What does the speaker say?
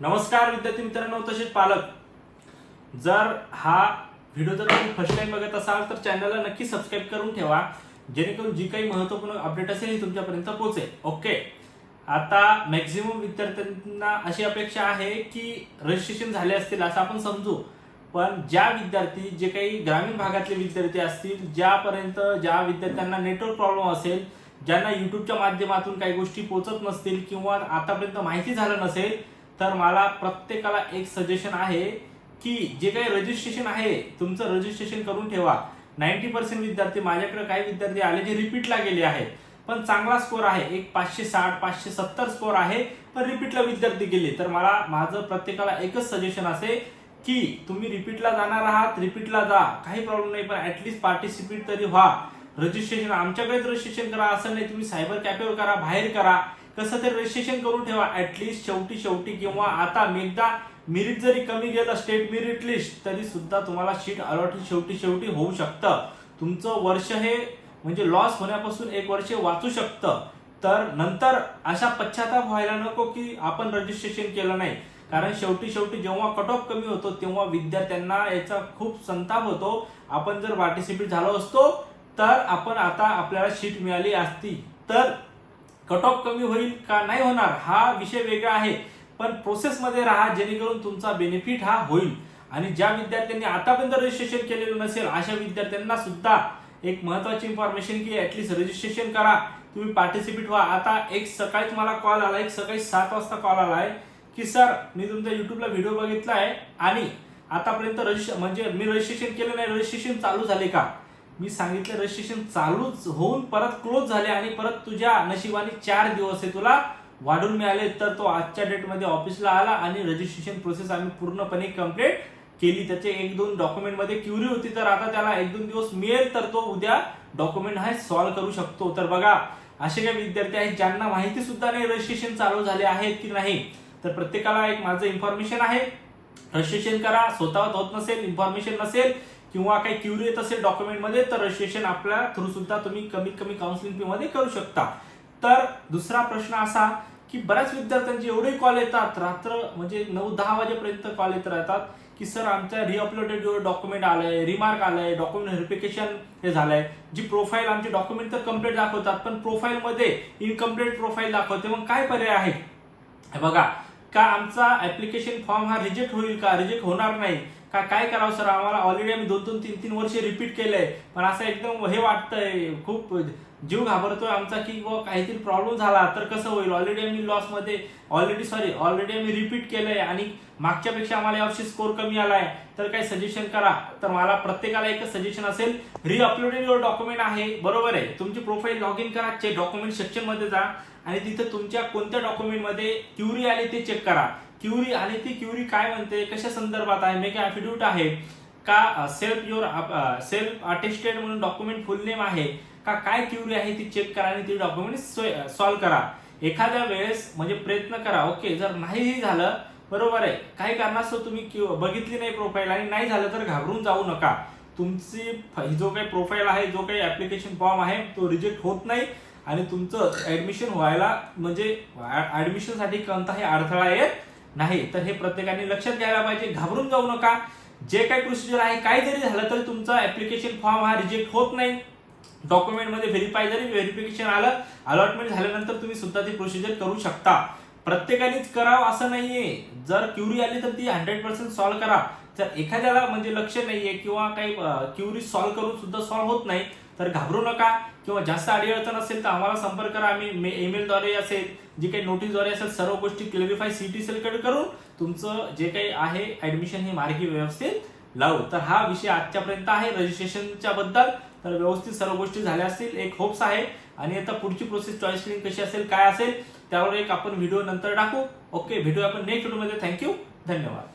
नमस्कार विद्यार्थी मित्रांनो तसेच पालक. जर हा व्हिडिओ जर तुम्ही फर्स्ट टाइम बघत असाल तर चॅनलला नक्की सबस्क्राईब करून ठेवा. जेणेकरून जी काही महत्त्वपूर्ण अपडेट असेल ही तुमच्यापर्यंत पोहोचेल. ओके आता मॅक्झिमम विद्यार्थ्यांना अशी अपेक्षा आहे की रजिस्ट्रेशन झाले असतील असं आपण समजू. पण ज्या विद्यार्थी जे काही ग्रामीण भागातले विद्यार्थी असतील ज्यापर्यंत ज्या विद्यार्थ्यांना नेटवर्क प्रॉब्लेम असेल ज्यांना युट्यूबच्या माध्यमातून काही गोष्टी पोहोचत नसतील किंवा आतापर्यंत माहिती झालं नसेल तर मला प्रत्येकाला एक सजेशन आहे की जे काही रजिस्ट्रेशन आहे तुमचं रजिस्ट्रेशन करून ठेवा. नाईन्टी पर्सेंट विद्यार्थी माझ्याकडे काही विद्यार्थी आले जे रिपीटला गेले आहेत. पण चांगला स्कोर आहे. एक पाचशे साठ पाचशे सत्तर स्कोर आहे पण रिपीटला विद्यार्थी गेले. तर मला माझं प्रत्येकाला एकच सजेशन असे की तुम्ही रिपीटला जाणार आहात रिपीटला जा. काही प्रॉब्लेम नाही पण ऍटलीस्ट पार्टिसिपेट तरी व्हा. रजिस्ट्रेशन आमच्याकडेच रजिस्ट्रेशन करा. असं नाही तुम्ही सायबर कॅफेवर करा बाहेर करा. कसं तरी रजिस्ट्रेशन करून ठेवा. ऍटलीस्ट शेवटी शेवटी किंवा आता मी एकदा मिरिट जरी कमी गेलं स्टेट मिरिट लिस्ट तरी सुद्धा तुम्हाला शीट अलॉट शेवटी शेवटी होऊ शकतं. तुमचं वर्ष हे म्हणजे लॉस होण्यापासून एक वर्ष वाचू शकतं. तर नंतर अशा पश्चाताप व्हायला नको की आपण रजिस्ट्रेशन केलं नाही. कारण शेवटी शेवटी जेव्हा कट ऑफ कमी होतो तेव्हा विद्यार्थ्यांना याचा खूप संताप होतो. आपण जर पार्टिसिपेट झालो असतो तर आपण आता आपल्याला शीट मिळाली असती. तर कट ऑफ कमी होईल का नाही होणार हा विषय वेगळा आहे. पण प्रोसेसमध्ये राहा जेणेकरून तुमचा बेनिफिट हा होईल. आणि ज्या विद्यार्थ्यांनी आतापर्यंत रजिस्ट्रेशन केलेलं नसेल अशा विद्यार्थ्यांना सुद्धा एक महत्वाची इन्फॉर्मेशन की ऍटलीस्ट रजिस्ट्रेशन करा. तुम्ही पार्टिसिपेट व्हा. आता एक सकाळीच मला कॉल आला एक सकाळी सात वाजता कॉल आला आहे की सर मी तुमच्या युट्यूबला व्हिडिओ बघितला आहे आणि आतापर्यंत रजिस्ट्रेशन म्हणजे मी रजिस्ट्रेशन केलं नाही रजिस्ट्रेशन चालू झाले का? मी सांगितलं रजिस्ट्रेशन चालूच होऊन परत क्लोज झाले आणि परत तुझ्या नशिबाने चार दिवस आहे तुला वाढून मिळाले तर तो आजच्या डेटमध्ये ऑफिसला आला आणि रजिस्ट्रेशन प्रोसेस आम्ही पूर्णपणे कंप्लीट केली. त्याचे एक दोन डॉक्युमेंटमध्ये क्युरी होती तर आता त्याला एक दोन दिवस मिळेल तर तो उद्या डॉक्युमेंट हा सॉल्व्ह करू शकतो. तर बघा असे काही विद्यार्थी आहेत ज्यांना माहिती सुद्धा नाही रजिस्ट्रेशन चालू झाले आहेत की नाही. तर प्रत्येकाला एक माझं इन्फॉर्मेशन आहे. रजिस्ट्रेशन करा स्वतः होत नसेल इन्फॉर्मेशन नसेल किंवा काही क्युरी येत असेल डॉक्युमेंटमध्ये तर रजिस्ट्रेशन आपल्या थ्रू सुद्धा तुम्ही कमीत कमी काउन्सिलिंग फी मध्ये करू शकता. तर दुसरा प्रश्न असा की बऱ्याच विद्यार्थ्यांचे एवढे कॉल येतात रात्र म्हणजे नऊ दहा वाजेपर्यंत कॉल येत राहतात की सर आमच्या रिअपलोडेड डॉक्युमेंट आलंय रिमार्क आलंय डॉक्युमेंट व्हेरिफिकेशन हे झालंय. जी प्रोफाईल आमची डॉक्युमेंट तर कंप्लीट दाखवतात पण प्रोफाईलमध्ये इनकम्प्लीट प्रोफाईल दाखवते. मग काय पर्याय आहे? बघा का आमचा ऍप्लिकेशन फॉर्म हा रिजेक्ट होईल का? रिजेक्ट होणार नाही. का काय करावं सर? आम्हाला ऑलरेडी आम्ही दोन दोन तीन तीन वर्ष रिपीट केलंय. पण असं एकदम हे वाटतंय. खूप जीव घाबरतोय आमचा की काहीतरी प्रॉब्लेम झाला तर कसं होईल? ऑलरेडी आम्ही लॉसमध्ये ऑलरेडी सॉरी ऑलरेडी आम्ही रिपीट केलंय आणि मागच्यापेक्षा आम्हाला यावर्षी स्कोर कमी आलाय. तर काही सजेशन करा. तर मला प्रत्येकाला एकच सजेशन असेल रिअपलोडेड युअर डॉक्युमेंट आहे. बरोबर आहे. तुमची प्रोफाईल लॉग इन करा. चे डॉक्युमेंट सेक्शनमध्ये जा. आणि तिथे तुमच्या कोणत्या डॉक्युमेंटमध्ये क्युरी आली ते चेक करा. क्युरी आणि ती क्युरी काय म्हणते? कशा संदर्भात आहे? मेक ऍफिड्यूट आहे का सेल्फ युअर सेल्फ अटेस्टेड म्हणून डॉक्युमेंट फुल नेम आहे का काय क्युरी आहे ती चेक करा आणि ती डॉक्युमेंट सॉल्व्ह करा. एखाद्या वेळेस म्हणजे प्रयत्न करा ओके जर नाहीही झालं बरोबर आहे. काही कारणास्तव तुम्ही क्यु- बघितली नाही प्रोफाईल आणि नाही झालं तर घाबरून जाऊ नका. तुमची जो काही प्रोफाईल आहे जो काही ऍप्लिकेशन फॉर्म आहे तो रिजेक्ट होत नाही आणि तुमचं ऍडमिशन व्हायला म्हणजे ऍडमिशनसाठी कोणताही अडथळा येत नाही तर हे प्रत्येकाने लक्षात घ्यायला पाहिजे. घाबरून जाऊ नका. जे काही प्रोसिजर आहे काय जरी झालं तरी तुमचा ऍप्लिकेशन फॉर्म हा रिजेक्ट होत नाही. डॉक्युमेंटमध्ये व्हेरीफाय जरी व्हेरिफिकेशन आलं अलॉटमेंट झाल्यानंतर तुम्ही सुद्धा ती प्रोसिजर करू शकता. प्रत्येकानेच करावं असं नाहीये. जर क्युरी आली तर ती हंड्रेड पर्सेंट सॉल्व्ह करा. जर एखाद्याला म्हणजे लक्ष नाहीये किंवा काही क्युरी सॉल्व्ह करून सुद्धा सॉल्व्ह होत नाही तर घाबरू नका किंवा जास्त अडीअडचण असेल तर आम्हाला संपर्क करा. आम्ही ईमेलद्वारे असेल जे काही नोटीसद्वारे असेल सर्व गोष्टी क्लॅरिफाय सी टी सेलकडे करून तुमचं जे काही आहे ऍडमिशन हे मार्गी व्यवस्थित लावू. तर हा विषय आजच्यापर्यंत आहे. रजिस्ट्रेशनच्या बद्दल तर व्यवस्थित सर्व गोष्टी झाल्या असतील. एक होप्स आहे. आणि आता पुढची प्रोसेस चॉईस कशी असेल काय असेल त्यावर एक आपण व्हिडिओ नंतर टाकू. ओके व्हिडिओ आपण नेक्स्ट व्हिडिओमध्ये थँक्यू धन्यवाद.